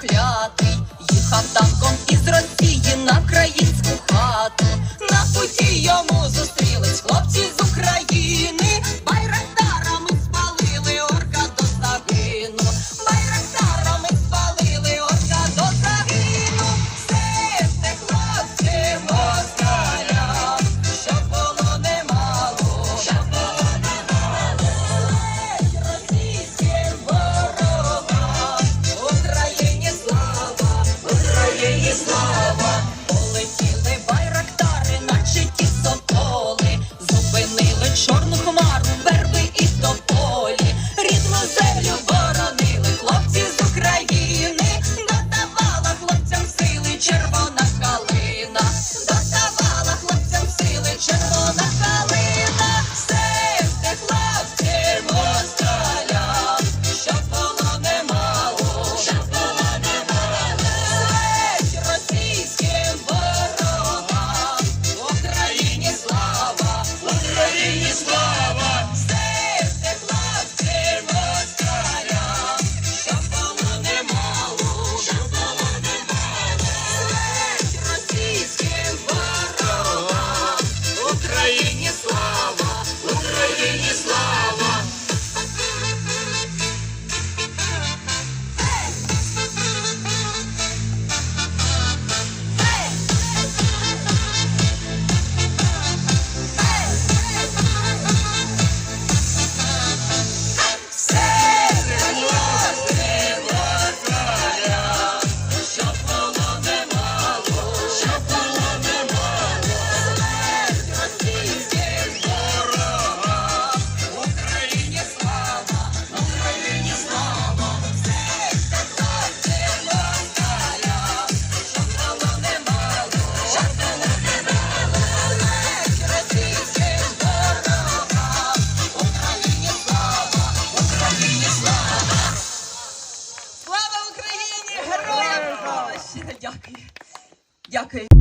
проклятий, їхав танком із Росії. Дякую. Дякую.